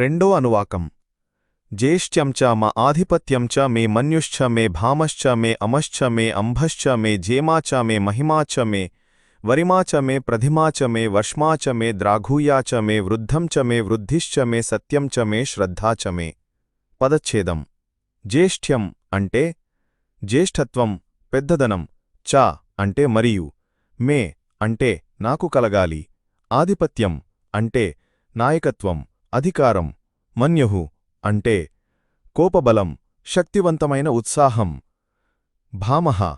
రెండో అనువాకం. జ్యేష్ఠ్యం చ మ ఆధిపత్యం చ మే మన్యుశ్చ మే భామశ్చ మే అమశ్చ మే అంభశ్చ మే జేమాచ మే మహిమాచ మే వరిమాచ మే ప్రథిమాచ మే వర్ష్మాచ మే ద్రాఘూయాచ మే వృద్ధంచ మే వృద్ధిశ్చ మే సత్యంచ మే శ్రద్ధాచ మే. పదచ్ఛేదం. జ్యేష్ఠ్యం అంటే జ్యేష్ఠత్వం పెద్దదనం చ అంటే మరియు మే అంటే నాకు కలగాలి ఆధిపత్యం అంటే నాయకత్వం అధికారం మన్యహు అంటే కోపబలం శక్తివంతమైన ఉత్సాహం. భామహ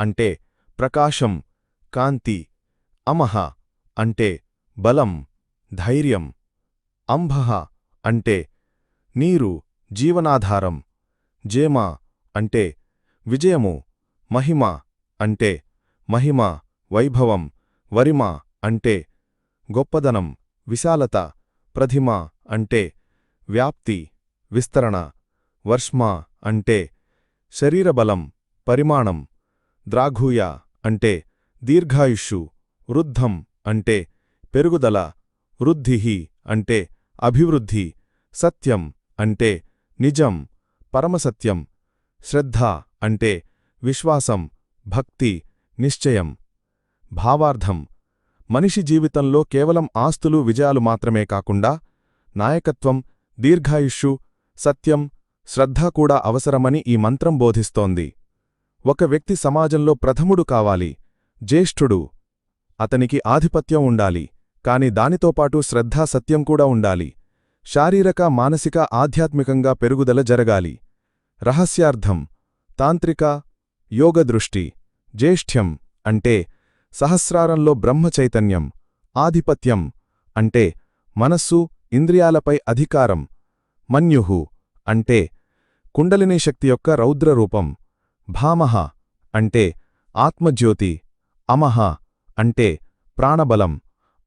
అంటే ప్రకాశం కాంతి. అమహ అంటే బలం ధైర్యం. అంభః అంటే నీరు జీవనాధారం. జేమ అంటే విజయము మహిమ అంటే మహిమ వైభవం. వరిమ అంటే గొప్పదనం విశాలత ప్రథిమ అంటే వ్యాప్తి విస్తరణ వర్ష్మ అంటే శరీరబలం పరిమాణం ద్రాఘూయ అంటే దీర్ఘాయుష్షు వృద్ధం అంటే పెరుగుదల వృద్ధిహి అంటే అభివృద్ధి సత్యం అంటే నిజం పరమసత్యం శ్రద్ధ అంటే విశ్వాసం భక్తి నిశ్చయం. భావార్థం మనిషి జీవితంలో కేవలం ఆస్తులు విజయాలు మాత్రమే కాకుండా నాయకత్వం దీర్ఘాయుష్షు సత్యం శ్రద్ధ కూడా అవసరమని ఈ మంత్రం బోధిస్తోంది. ఒక వ్యక్తి సమాజంలో ప్రథముడు కావాలి జ్యేష్ఠుడు అతనికి ఆధిపత్యం ఉండాలి కాని దానితోపాటు శ్రద్ధా సత్యం కూడా ఉండాలి. శారీరక మానసిక ఆధ్యాత్మికంగా పెరుగుదల జరగాలి. రహస్యార్థం తాంత్రిక యోగదృష్టి జ్యేష్ఠ్యం అంటే సహస్రారంలో బ్రహ్మచైతన్యం ఆధిపత్యం అంటే మనస్సు ఇంద్రియాలపై అధికారం మన్యుహు అంటే కుండలినీ శక్తి యొక్క రౌద్రరూపం భామహ అంటే ఆత్మజ్యోతి అమహ అంటే ప్రాణబలం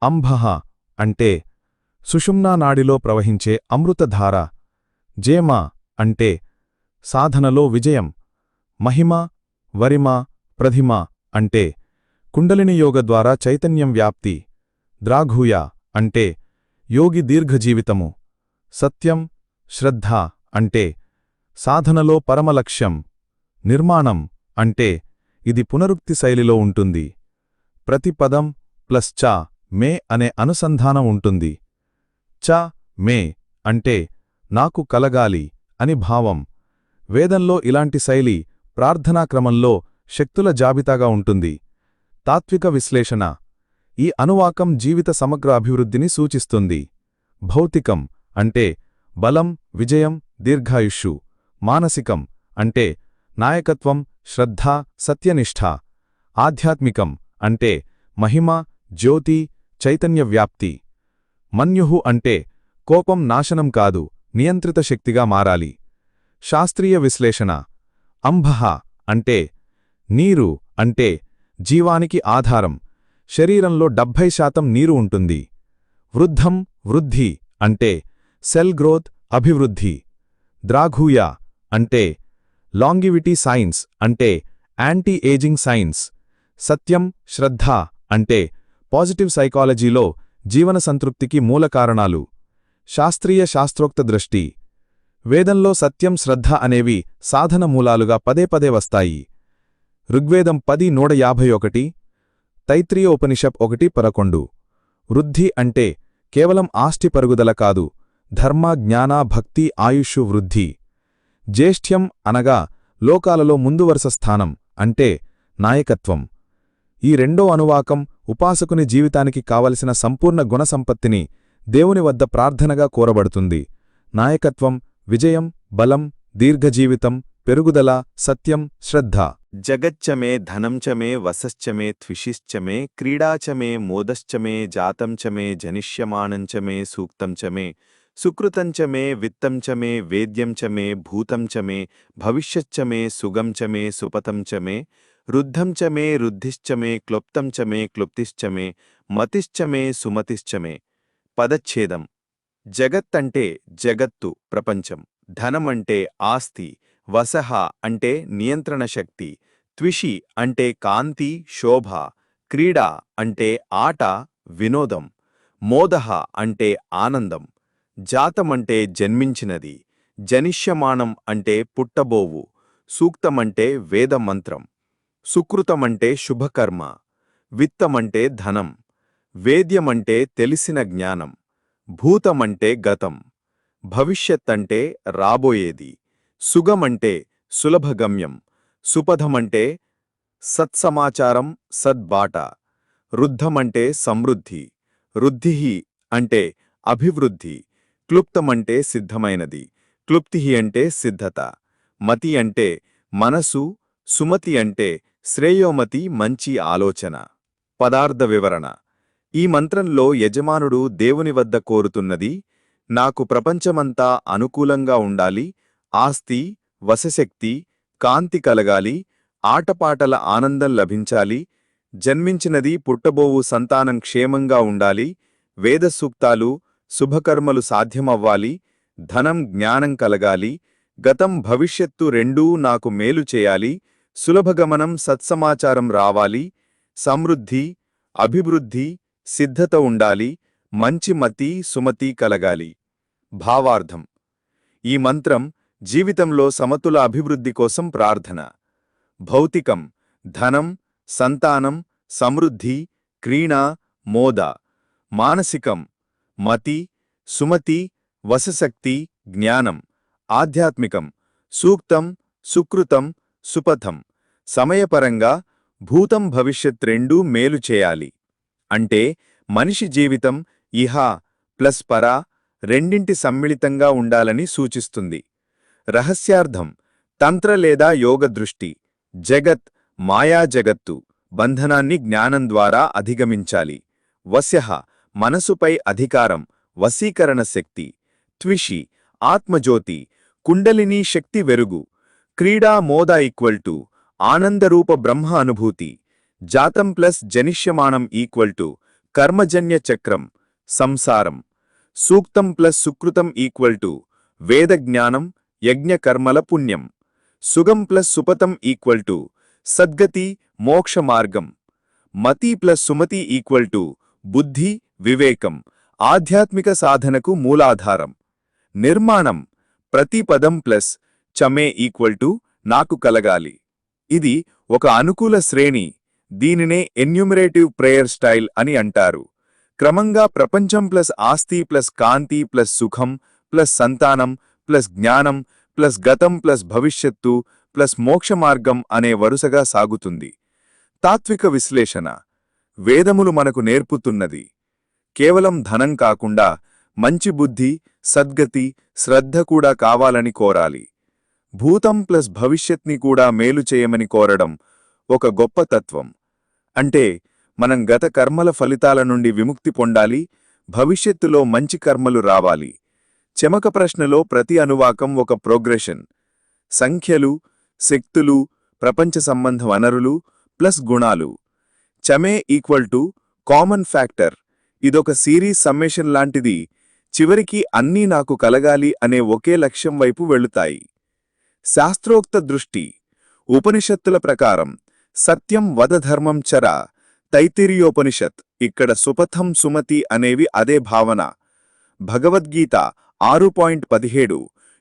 అంభః అంటే సుషుమ్నానాడిలో ప్రవహించే అమృతధార జేమ అంటే సాధనలో విజయం మహిమ వరిమ ప్రధిమ అంటే కుండలిని యోగ ద్వారా చైతన్యం వ్యాప్తి ద్రాఘూయ అంటే యోగి దీర్ఘజీవితము. సత్యం శ్రద్ధ అంటే సాధనలో పరమలక్ష్యం నిర్మాణం అంటే ఇది పునరుక్తి శైలిలో ఉంటుంది. ప్రతి పదం ప్లస్ చ మే అనే అనుసంధానం ఉంటుంది. చ మే అంటే నాకు కలగాలి అని భావం. వేదంలో ఇలాంటి శైలి ప్రార్థనాక్రమంలో శక్తుల జాబితాగా ఉంటుంది. తాత్విక విశ్లేషణ ఈ అనువాకం జీవిత సమగ్ర అభివృద్ధిని సూచిస్తుంది. భౌతికం అంటే బలం విజయం దీర్ఘాయుష్షు. మానసికం అంటే నాయకత్వం శ్రద్ధ సత్యనిష్ఠ ఆధ్యాత్మికం అంటే మహిమ జ్యోతి చైతన్య వ్యాప్తి. మన్యుహు అంటే కోపం నాశనం కాదు నియంత్రిత శక్తిగా మారాలి. శాస్త్రీయ విశ్లేషణ అంభహ అంటే నీరు అంటే జీవానికి ఆధారం. శరీరంలో డెబ్భై శాతం నీరు ఉంటుంది. వృద్ధం వృద్ధి అంటే సెల్ గ్రోత్ అభివృద్ధి. ద్రాఘూయ అంటే లాంగివిటీ సైన్స్ అంటే యాంటీ ఏజింగ్ సైన్స్. సత్యం శ్రద్ధ అంటే పాజిటివ్ సైకాలజీలో జీవన సంతృప్తికి మూల కారణాలు. శాస్త్రీయ శాస్త్రోక్త దృష్టి. వేదంలో సత్యం శ్రద్ధ అనేవి సాధన మూలాలుగా పదే పదే వస్తాయి. ఋగ్వేదం పది నూట యాభై ఒకటి తైత్రీయోపనిషప్ ఒకటి పరకొండు వృద్ధి అంటే కేవలం ఆస్తి పరుగుదల కాదు ధర్మ జ్ఞాన భక్తి ఆయుష్షు వృద్ధి. జ్యేష్ఠ్యం అనగా లోకాలలో ముందువరుస స్థానం అంటే నాయకత్వం. ఈ రెండో అనువాకం ఉపాసకుని జీవితానికి కావలసిన సంపూర్ణ గుణసంపత్తిని దేవుని వద్ద ప్రార్థనగా కోరబడుతుంది. నాయకత్వం విజయం బలం దీర్ఘజీవితం పెరుగుదల సత్యం శ్రద్ధ. జగచ్చమే ధనంచమే వసశ్చమే త్విషిశ్చమే క్రీడాచమే మోదశ్చమే జాతంచమే జనిష్యమానంచమే సూక్తంచమే సుకృతంచమే విత్తంచమే వేద్యంచమే భూతంచమే భవిష్యచ్చమే సుగంచమే సుపతంచమే రుద్ధంచమే రుద్ధిశ్చమే చ క్లుప్తిశ్చమే మతిశ్చమే సుమతిశ్చమే పదచ్ఛేదం జగత్తంటే జగత్తు ప్రపంచం ధనమంటే ఆస్తి వసహ అంటే నియంత్రణ శక్తి త్విషి అంటే కాంతి శోభ క్రీడ అంటే ఆట వినోదం మోదహ అంటే ఆనందం జాతమంటే జన్మించినది జనిష్యమానం అంటే పుట్టబోవు సూక్తమంటే వేదమంత్రం సుకృతమంటే శుభకర్మ విత్తమంటే ధనం వేద్యమంటే తెలిసిన జ్ఞానం భూతమంటే గతం భవిష్యత్తంటే రాబోయేది. సుగమంటే సులభగమ్యం సుపథమంటే సత్సమాచారం సద్బాట రుద్ధమంటే సమృద్ధి రుద్ధి అంటే అభివృద్ధి క్లుప్తమంటే సిద్ధమైనది క్లుప్తి అంటే సిద్ధత మతి అంటే మనసు సుమతి అంటే శ్రేయోమతి మంచి ఆలోచన. పదార్థ వివరణ. ఈ మంత్రంలో యజమానుడు దేవుని వద్ద కోరుతున్నది నాకు ప్రపంచమంతా అనుకూలంగా ఉండాలి ఆస్తి వశశక్తి కాంతి కలగాలి ఆటపాటల ఆనందం లభించాలి జన్మించినది పుట్టబోవు సంతానం క్షేమంగా ఉండాలి వేదసూక్తాలు శుభకర్మలు సాధ్యమవ్వాలి ధనం జ్ఞానం కలగాలి గతం భవిష్యత్తు రెండూ నాకు మేలు చేయాలి సులభగమనం సత్సమాచారం రావాలి సమృద్ధి అభివృద్ధి సిద్ధత ఉండాలి మంచి మతి సుమతి కలగాలి. భావార్థం. ఈ మంత్రం జీవితంలో సమతుల అభివృద్ధి కోసం ప్రార్థన. భౌతికం ధనం సంతానం సమృద్ధి క్రీణ మోద. మానసికం మతి సుమతి వశశక్తి జ్ఞానం. ఆధ్యాత్మికం సూక్తం సుకృతం సుపథం. సమయపరంగా భూతం భవిష్యత్ రెండూ మేలు చేయాలి. అంటే మనిషి జీవితం ఇహా ప్లస్ పరా రెండింటి సమ్మిళితంగా ఉండాలని సూచిస్తుంది. రహస్యార్థం తంత్ర లేదా యోగ దృష్టి జగత్ మాయాజగత్తు బంధనాన్ని జ్ఞానం ద్వారా అధిగమించాలి. వస్య మనసుపై అధికారం వశీకరణ శక్తి. త్విషి ఆత్మజ్యోతి కుండలినీ శక్తి వెరుగు. క్రీడా మోద ఈక్వల్ టు ఆనందరూప బ్రహ్మ అనుభూతి. జాతం ప్లస్ జనిష్యమాణం ఈక్వల్ టు కర్మజన్య చక్రం సంసారం. సూక్తం ప్లస్ సుకృతం ఈక్వల్ టు వేదజ్ఞానం యజ్ఞకర్మల పుణ్యం. సుగం ప్లస్ సుపతం ఈక్వల్ టు సద్గతి మోక్ష మార్గం. మతి ప్లస్ సుమతి ఈక్వల్ టు బుద్ధి వివేకం. ఆధ్యాత్మిక సాధనకు మూలాధారం. నిర్మాణం ప్రతి పదం ప్లస్ చమే ఈక్వల్ టు నాకు కలగాలి. ఇది ఒక అనుకూల శ్రేణి. దీనినే ఎన్యూమరేటివ్ ప్రేయర్ స్టైల్ అని అంటారు. క్రమంగా ప్రపంచం ప్లస్ ఆస్తి ప్లస్ కాంతి ప్లస్ సుఖం ప్లస్ సంతానం ప్లస్ జ్ఞానం ప్లస్ గతం ప్లస్ భవిష్యత్తు ప్లస్ మోక్షమార్గం అనే వరుసగా సాగుతుంది. తాత్విక విశ్లేషణ. వేదములు మనకు నేర్పుతున్నది. కేవలం ధనం కాకుండా మంచి బుద్ధి సద్గతి శ్రద్ధ కూడా కావాలని కోరాలి. భూతం ప్లస్ భవిష్యత్ని కూడా మేలు చేయమని కోరడం ఒక గొప్ప తత్వం. అంటే మనం గత కర్మల ఫలితాల నుండి విముక్తి పొందాలి భవిష్యత్తులో మంచి కర్మలు రావాలి. చెమక ప్రశ్నలో ప్రతి అనువాకం ఒక ప్రోగ్రెషన్. సంఖ్యలు శక్తులు ప్రపంచ సంబంధ వనరులు ప్లస్ గుణాలు. చమే ఈక్వల్ టు కామన్ ఫ్యాక్టర్. ఇదొక సిరీస్ సమ్మేషన్ లాంటిది. చివరికి అన్నీ నాకు కలగాలి అనే ఒకే లక్ష్యం వైపు వెళుతాయి. శాస్త్రోక్త దృష్టి. ఉపనిషత్తుల ప్రకారం సత్యం వదధర్మం చర తైతిరియోపనిషత్ ఇక్కడ సుపథం సుమతి అనేవి అదే భావన. భగవద్గీత ఆరు పాయింట్ పదిహేడు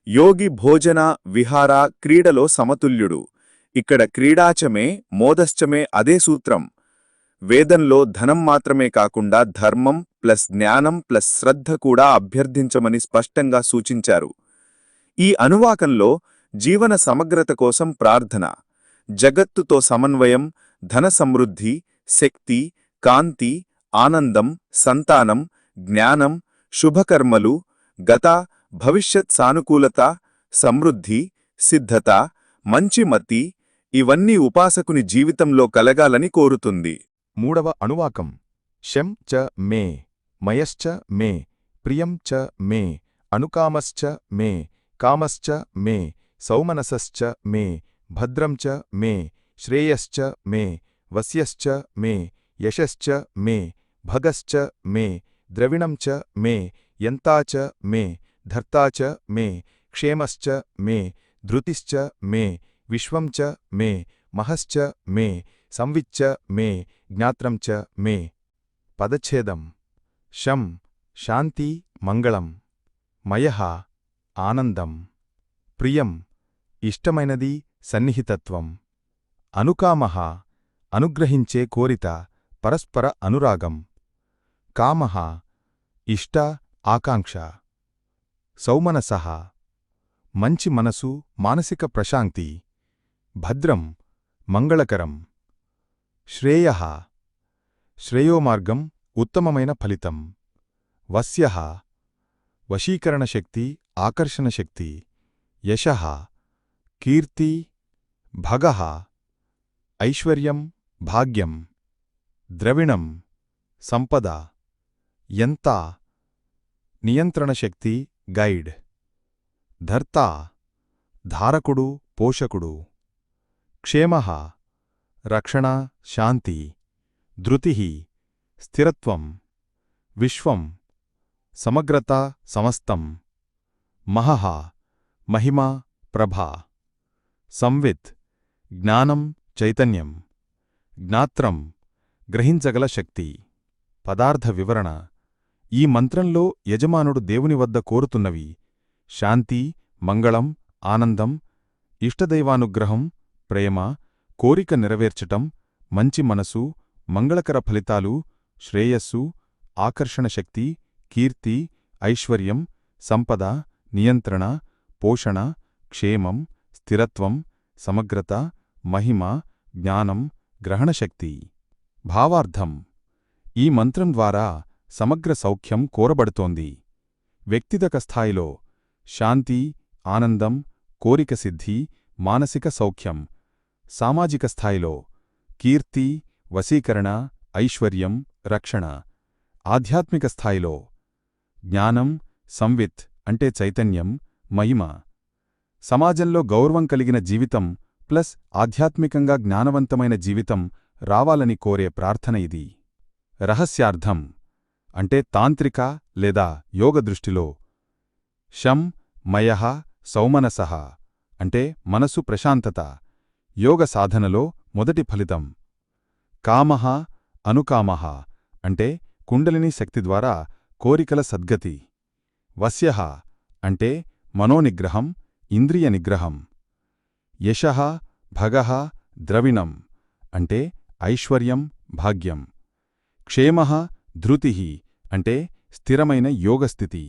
యోగి భోజన విహార క్రీడలో సమతుల్యుడు. ఇక్కడ క్రీడాచమే మోదశ్చమే అదే సూత్రం. వేదంలో ధనం మాత్రమే కాకుండా ధర్మం ప్లస్ జ్ఞానం ప్లస్ శ్రద్ధ కూడా అభ్యర్థించమని స్పష్టంగా సూచించారు. ఈ అనువాకంలో జీవన సమగ్రత కోసం ప్రార్థన జగత్తుతో సమన్వయం ధన సమృద్ధి శక్తి కాంతి ఆనందం సంతానం జ్ఞానం శుభకర్మలు గత భవిష్యత్ సానుకూలత సమృద్ధి సిద్ధత మంచి మతి ఇవన్నీ ఉపాసకుని జీవితంలో కలగాలని కోరుతుంది. మూడవ అనువాకం. శం చ మే మయశ్చ మే ప్రియం చ మే అనుకామశ్చ మే కామశ్చ మే సౌమనసశ్చ మే భద్రం చ మే శ్రేయశ్చ మే వస్యశ్చ మే యశశ్చ మే భగశ్చ మే ద్రవిణం చ మే ఎంతాచ మే ధర్తాచ మే క్షేమశ్చ మే ధృతిశ్చ మే విశ్వం చ మే మహశ్చ మే సంవిచ్చ మే జ్ఞాత్రం చ మే పదచ్ఛేదం శం శాంతి మంగళం మయ ఆనందం ప్రియం ఇష్టమైనది సన్నిహితత్వం అనుకామ అనుగ్రహించే కోరిత పరస్పర అనురాగం కామః ఇష్ట ఆకాంక్ష. సౌమనసః. మంచి మనసు మానసిక ప్రశాంతి. భద్రం మంగళకరం. శ్రేయ. శ్రేయోమార్గం ఉత్తమమైన ఫలితం. వస్యః వశీకరణ శక్తి ఆకర్షణ శక్తి. యశః. కీర్తి భగ. ఐశ్వర్యం భాగ్యం. ద్రవిణం సంపద. ఎంత నియంత్రణ శక్తి గైడ్. ధర్త ధారకుడు పోషకుడు. క్షేమ రక్షణ శాంతి. ధృతి స్థిరత్వం. విశ్వం సమగ్రత సమస్తం. మహః మహిమ ప్రభా. సంవిత్ జ్ఞానం చైతన్యం. జ్ఞాత్రం గ్రహించగల శక్తి. పదార్థ వివరణ. ఈ మంత్రంలో యజమానుడు దేవుని వద్ద కోరుతున్నవి శాంతి మంగళం ఆనందం ఇష్టదైవానుగ్రహం ప్రేమ కోరిక నెరవేర్చటం మంచి మనసు మంగళకర ఫలితాలు శ్రేయస్సు ఆకర్షణ శక్తి కీర్తి ఐశ్వర్యం సంపద నియంత్రణ పోషణ క్షేమం స్థిరత్వం సమగ్రత మహిమ జ్ఞానం గ్రహణశక్తి. భావార్థం. ఈ మంత్రం ద్వారా సమగ్ర సౌఖ్యం కోరబడుతోంది. వ్యక్తిగత స్థాయిలో శాంతి ఆనందం కోరిక సిద్ధి మానసిక సౌఖ్యం. సామాజిక స్థాయిలో కీర్తి వశీకరణ ఐశ్వర్యం రక్షణ. ఆధ్యాత్మిక స్థాయిలో జ్ఞానం సంవిత్ అంటే చైతన్యం మహిమ. సమాజంలో గౌరవం కలిగిన జీవితం ప్లస్ ఆధ్యాత్మికంగా జ్ఞానవంతమైన జీవితం రావాలని కోరే ప్రార్థన ఇది. రహస్యార్థం అంటే తాంత్రిక లేదా యోగ దృష్టిలో. శం మయః సౌమనసః అంటే మనసు ప్రశాంతత. యోగ సాధనలో మొదటి ఫలితం. కామః అనుకామః అంటే కుండలిని శక్తి ద్వారా కోరికల సద్గతి. వస్య అంటే మనోనిగ్రహం ఇంద్రియ నిగ్రహం. యశః భగః ద్రవిణం అంటే ఐశ్వర్యం భాగ్యం. క్షేమః ధృతి అంటే స్థిరమైన యోగస్థితి.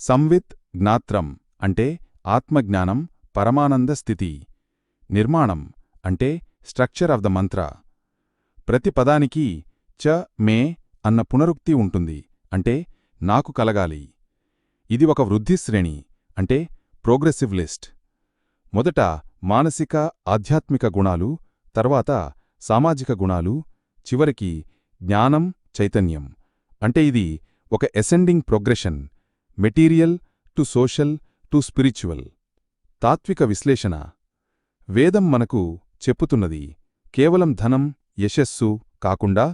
సంవిత్ జ్ఞాత్రం అంటే ఆత్మజ్ఞానం పరమానంద స్థితి. నిర్మాణం అంటే స్ట్రక్చర్ ఆఫ్ ద మంత్ర. ప్రతి పదానికి చ మే అన్న పునరుక్తి ఉంటుంది అంటే నాకు కలగాలి. ఇది ఒక వృద్ధి శ్రేణి అంటే ప్రోగ్రెసివ్ లిస్ట్. మొదట మానసిక ఆధ్యాత్మిక గుణాలు తర్వాత సామాజిక గుణాలు చివరికి జ్ఞానం చైతన్యం. అంటే ఇది ఒక ascending progression material to social to spiritual తాత్విక విశ్లేషణ. వేదం మనకు చెప్పుతున్నది కేవలం ధనం యశస్సు కాకుండా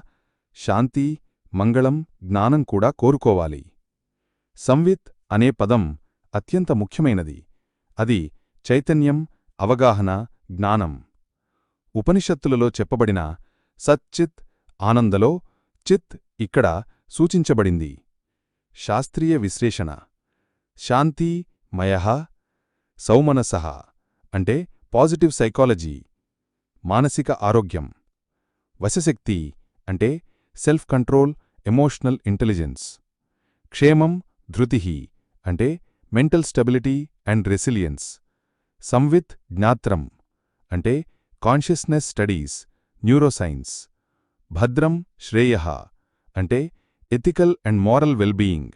శాంతి మంగళం జ్ఞానం కూడా కోరుకోవాలి. సంవిత్ అనే పదం అత్యంత ముఖ్యమైనది. అది చైతన్యం అవగాహన జ్ఞానం. ఉపనిషత్తులలో చెప్పబడిన సచ్చిత్ ఆనందలో చిత్ ఇక్కడ సూచించబడింది. శాస్త్రీయ విశ్లేషణ. శాంతి మయః సౌమనసః అంటే పాజిటివ్ సైకాలజీ మానసిక ఆరోగ్యం. వశశక్తి అంటే సెల్ఫ్ కంట్రోల్ ఎమోషనల్ ఇంటెలిజెన్స్. క్షేమం ధృతి అంటే మెంటల్ స్టెబిలిటీ అండ్ రెసిలియన్స్. సంవిత్ జ్ఞాత్రం అంటే కాన్షియస్నెస్ స్టడీస్ న్యూరోసైన్స్. భద్రం శ్రేయ అంటే ఎథికల్ అండ్ మోరల్ వెల్బీయింగ్.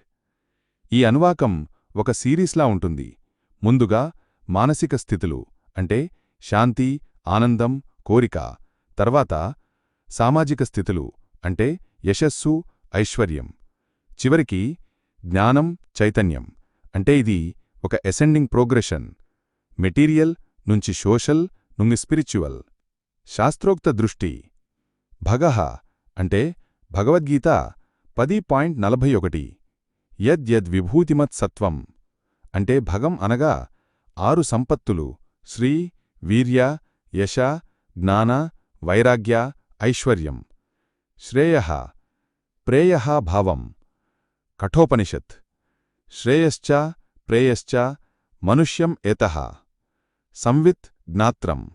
ఈ అనువాకం ఒక సిరీస్లా ఉంటుంది. ముందుగా మానసిక స్థితులు అంటే శాంతి ఆనందం కోరిక తర్వాత సామాజిక స్థితులు అంటే యశస్సు ఐశ్వర్యం. చివరికి జ్ఞానం చైతన్యం అంటే ఇది ఒక ఎసెండింగ్ ప్రోగ్రెషన్ మెటీరియల్ నుంచి సోషల్ నుండి స్పిరిచువల్. శాస్త్రోక్త దృష్టి. భగహ అంటే భగవద్గీత పది పాయింట్ నలభై ఒకటి. యద్యద్విభూతిమత్ సత్వం. అంటే భగం అనగా ఆరు సంపత్తులు. శ్రీ వీర్య యశ జ్ఞాన వైరాగ్య ఐశ్వర్యం. శ్రేయ ప్రేయ భావం. కఠోపనిషత్. శ్రేయశ్చ ప్రేయశ్చ మనుష్యం ఎతః సంవిత్ జ్ఞాత్రం.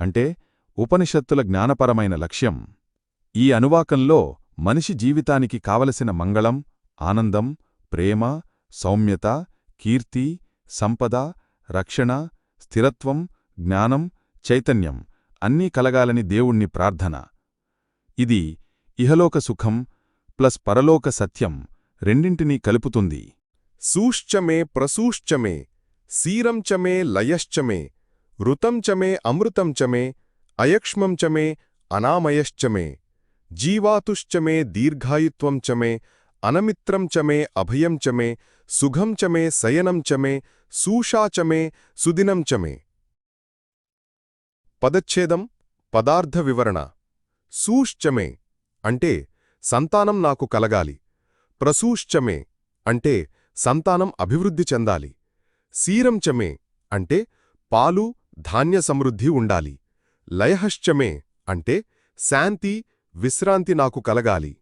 అంటే ఉపనిషత్తుల జ్ఞానపరమైన లక్ష్యం. ఈ అనువాకంలో మనిషి జీవితానికి కావలసిన మంగళం ఆనందం ప్రేమ సౌమ్యత కీర్తి సంపద రక్షణ స్థిరత్వం జ్ఞానం చైతన్యం అన్నీ కలగాలని దేవుణ్ణి ప్రార్థన. ఇది ఇహలోక సుఖం ప్లస్ పరలోక సత్యం రెండింటినీ కలుపుతుంది. సూశ్చ మే ప్రసూశ్చ మే ఋతంచమే అమృతంచమే మే అనామయశ్చమే. జీవాతుశ్చమే దీర్ఘాయుత్వం చమే అనమిత్రం చమే అభయం చమే సుఖం చమే శయనం చమే సూషాచమే సూషా సుదినం చమే పదచ్ఛేదం పదార్థ వివరణ. సూశ్చమే అంటే సంతానం నాకు కలగాలి. ప్రసూశ్చమే అంటే సంతానం అభివృద్ధి చెందాలి. సీరంచమే అంటే పాలు ధాన్య సమృద్ధి ఉండాలి. లయహశ్చమే అంటే శాంతి విశ్రాంతి నాకు కలగాలి.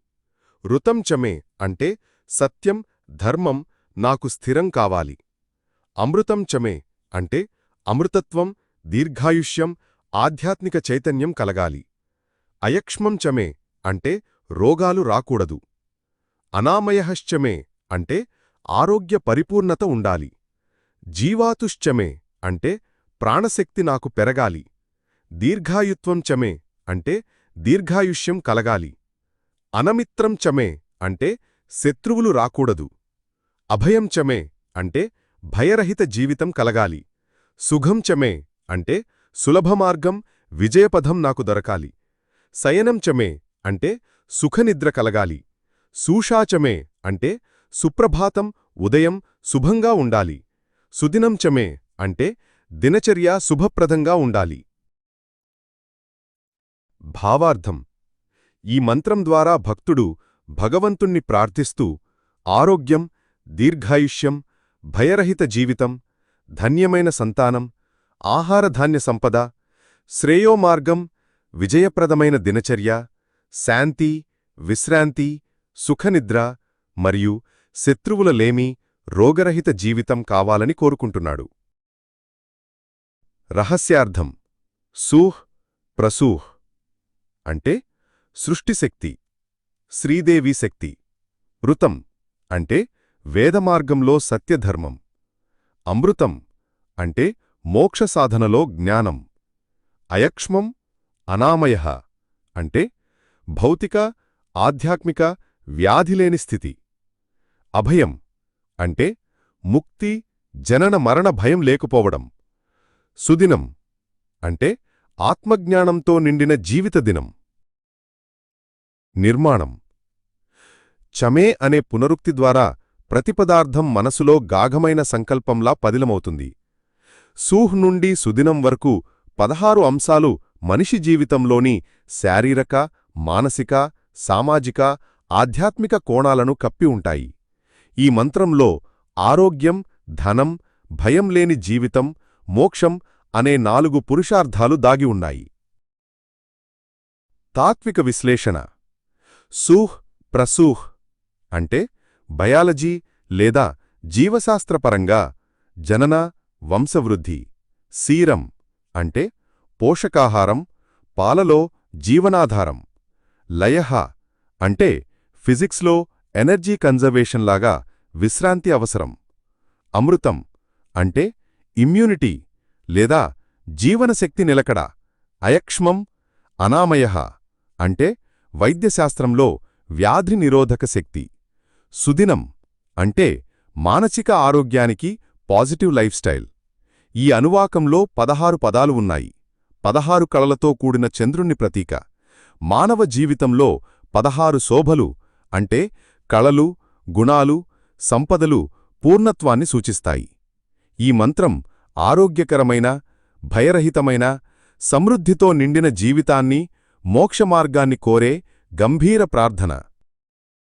ఋతంచమే అంటే సత్యం ధర్మం నాకు స్థిరం కావాలి. అమృతం చమే అంటే అమృతత్వం దీర్ఘాయుష్యం ఆధ్యాత్మిక చైతన్యం కలగాలి. అయక్ష్మం చమే అంటే రోగాలు రాకూడదు. అనామయశ్చమే అంటే ఆరోగ్య పరిపూర్ణత ఉండాలి. జీవాతుశ్చమే అంటే ప్రాణశక్తి నాకు పెరగాలి. దీర్ఘాయుత్వం చమే అంటే దీర్ఘాయుష్యం కలగాలి. అనమిత్రం చమే అంటే శత్రువులు రాకూడదు. అభయం చమే అంటే భయరహిత జీవితం కలగాలి. సుఖం చమే అంటే సులభమార్గం విజయపథం నాకు దొరకాలి. శయనం చమే అంటే సుఖనిద్ర కలగాలి. సూషాచమే అంటే సుప్రభాతం ఉదయం శుభంగా ఉండాలి. సుదినం చమే అంటే దినచర్య శుభప్రదంగా ఉండాలి. భావార్థం. ఈ మంత్రం ద్వారా భక్తుడు భగవంతుణ్ణి ప్రార్థిస్తూ ఆరోగ్యం దీర్ఘాయుష్యం భయరహిత జీవితం ధన్యమైన సంతానం ఆహారధాన్య సంపద శ్రేయోమార్గం విజయప్రదమైన దినచర్య శాంతి విశ్రాంతి సుఖనిద్ర మరియు శత్రువుల లేమి రోగరహిత జీవితం కావాలని కోరుకుంటున్నాడు. రహస్యార్థం. సూహ్ ప్రసూహ్. అంటే సృష్టిశక్తి శ్రీదేవి శక్తి ఋతం అంటే వేదమార్గంలో సత్యధర్మం అమృతం అంటే మోక్ష సాధనలో జ్ఞానం అయక్ష్మం అనామయ అంటే భౌతిక ఆధ్యాత్మిక వ్యాధిలేని స్థితి అభయం అంటే ముక్తి జనన మరణ భయం లేకపోవడం సుదినం అంటే ఆత్మజ్ఞానంతో నిండిన జీవిత దినం. నిర్మాణం. చమే అనే పునరుక్తి ద్వారా ప్రతిపదార్థం మనసులో గాఘమైన సంకల్పంలా పదిలమవుతుంది. సూహ్ నుండి సుదినం వరకు పదహారు అంశాలు మనిషి జీవితంలోని శారీరక మానసిక సామాజిక ఆధ్యాత్మిక కోణాలను కప్పి ఉంటాయి. ఈ మంత్రంలో ఆరోగ్యం ధనం భయం లేని జీవితం మోక్షం అనే నాలుగు పురుషార్థాలు దాగి ఉన్నాయి. తాత్విక విశ్లేషణ. సూహ్ ప్రసూహ్ అంటే బయాలజీ లేదా జీవశాస్త్రపరంగా జనన వంశవృద్ధి. సీరం అంటే పోషకాహారం పాలలో జీవనాధారం. లయహ అంటే ఫిజిక్స్లో ఎనర్జీ కన్జర్వేషన్ లాగా విశ్రాంతి అవసరం. అమృతం అంటే ఇమ్యూనిటీ లేదా జీవనశక్తి నిలకడ అయక్ష్మం అనామయ అంటే వైద్యశాస్త్రంలో వ్యాధి నిరోధక శక్తి. సుదినం అంటే మానసిక ఆరోగ్యానికి పాజిటివ్ లైఫ్ స్టైల్. ఈ అనువాకంలో పదహారు పదాలు ఉన్నాయి. పదహారు కళలతో కూడిన చంద్రుణ్ణి ప్రతీక. మానవ జీవితంలో పదహారు శోభలు అంటే కళలు గుణాలు సంపదలు పూర్ణత్వాన్ని సూచిస్తాయి. ఈ మంత్రం ఆరోగ్యకరమైన భయరహితమైన సమృద్ధితో నిండిన జీవితాన్ని మోక్షమార్గాన్ని కోరే గంభీర ప్రార్థన.